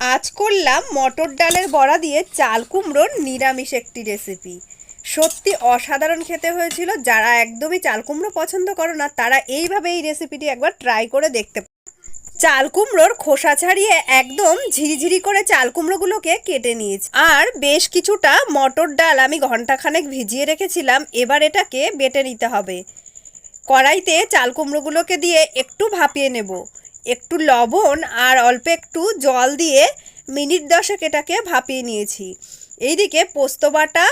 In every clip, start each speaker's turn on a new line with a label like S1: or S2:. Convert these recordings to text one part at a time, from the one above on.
S1: আজ করলাম মটর ডালের বড়া দিয়ে চাল কুমড়োর নিরামিষ একটি রেসিপি সত্যি অসাধারণ খেতে হয়েছিল। যারা একদমই চাল কুমড়ো পছন্দ করো না, তারা এইভাবে এই রেসিপিটি একবার ট্রাই করে দেখতে। চাল কুমড়োর খোসা ছাড়িয়ে একদম ঝিরিঝিরি করে চাল কুমড়োগুলোকে কেটে নিয়েছি। আর বেশ কিছুটা মটর ডাল আমি ঘন্টাখানেক ভিজিয়ে রেখেছিলাম, এবার এটাকে বেটে নিতে হবে। কড়াইতে চাল কুমড়োগুলোকে দিয়ে একটু ভাপিয়ে নেব। একটু লবণ আর অল্প একটু জল দিয়ে মিনিট দশেক এটাকে ভাপিয়ে নিয়েছি। এইদিকে পোস্ত বাটা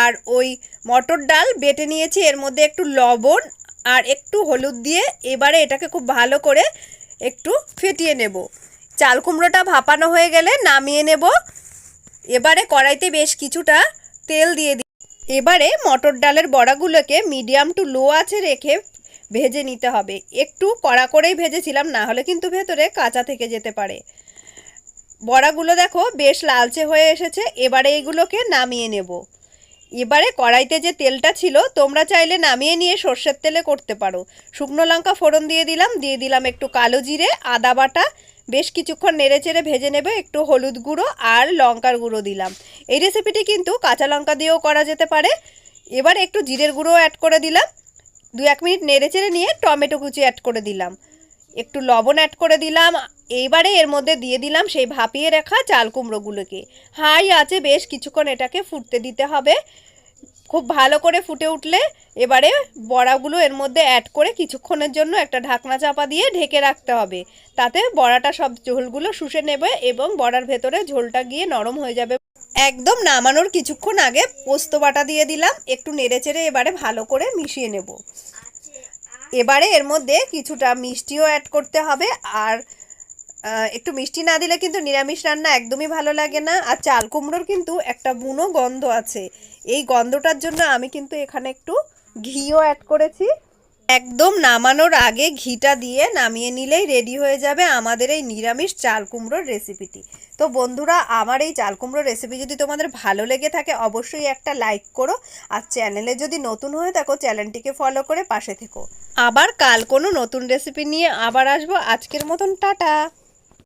S1: আর ওই মটর ডাল বেটে নিয়েছি। এর মধ্যে একটু লবণ আর একটু হলুদ দিয়ে এবারে এটাকে খুব ভালো করে একটু ফেটিয়ে নেব। চাল কুমড়োটা ভাপানো হয়ে গেলে নামিয়ে নেব। এবারে কড়াইতে বেশ কিছুটা তেল দিয়ে দিই এবারে মটর ডালের বড়াগুলোকে মিডিয়াম টু লো আছে রেখে ভেজে নিতে হবে। একটু কড়া করেই ভেজেছিলাম, না হলে কিন্তু ভেতরে কাঁচা থেকে যেতে পারে। বড়াগুলো দেখো বেশ লালচে হয়ে এসেছে, এবারে এইগুলোকে নামিয়ে নেব। এবারে কড়াইতে যে তেলটা ছিল, তোমরা চাইলে নামিয়ে নিয়ে সর্ষের তেলে করতে পারো। শুকনো লঙ্কা ফোড়ন দিয়ে দিলাম দিয়ে দিলাম একটু কালো জিরে, আদা বাটা, বেশ কিছুক্ষণ নেড়ে চেড়ে ভেজে নেবে, একটু হলুদ গুঁড়ো আর লঙ্কার গুঁড়ো দিলাম। এই রেসিপিটি কিন্তু কাঁচা লঙ্কা দিয়েও করা যেতে পারে। এবার একটু জিরের গুঁড়ো অ্যাড করে দিলাম। দু এক মিনিট নেড়ে চেড়ে নিয়ে টমেটো কুচি অ্যাড করে দিলাম। একটু লবণ অ্যাড করে দিলাম। এইবারে এর মধ্যে দিয়ে দিলাম সেই ভাপিয়ে রাখা চাল কুমড়োগুলোকে। হাই আছে, বেশ কিছুক্ষণ এটাকে ফুটতে দিতে হবে। খুব ভালো করে ফুটে উঠলে এবারে বড়াগুলো এর মধ্যে অ্যাড করে কিছুক্ষণের জন্য একটা ঢাকনা চাপা দিয়ে ঢেকে রাখতে হবে। তাতে বড়াটা সব ঝোলগুলো শুষে নেবে এবং বড়ার ভেতরে ঝোলটা গিয়ে নরম হয়ে যাবে। একদম নামানোর কিছুক্ষণ আগে পোস্ত বাটা দিয়ে দিলাম, একটু নেড়ে চেড়ে এবারে ভালো করে মিশিয়ে নেব। এবারে এর মধ্যে কিছুটা মিষ্টিও অ্যাড করতে হবে, আর একটু মিষ্টি না দিলে কিন্তু নিরামিষ রান্না একদমই ভালো লাগে না। আর চাল কুমড়োর কিন্তু একটা বুনো গন্ধ আছে। এই গন্ধটার জন্য আমি কিন্তু এখানে একটু ঘিও অ্যাড করেছি। একদম নামানোর আগে ঘিটা দিয়ে নামিয়ে নিলেই রেডি হয়ে যাবে আমাদের এই নিরামিষ চাল কুমড়োর রেসিপিটি তো বন্ধুরা, আমার এই চাল কুমড়োর রেসিপি যদি তোমাদের ভালো লেগে থাকে, অবশ্যই একটা লাইক করো। আর চ্যানেলে যদি নতুন হয়ে থাকো চ্যানেলটিকে ফলো করে পাশে থেকো। আবার কাল কোনো নতুন রেসিপি নিয়ে আবার আসব। আজকের মতন টাটা!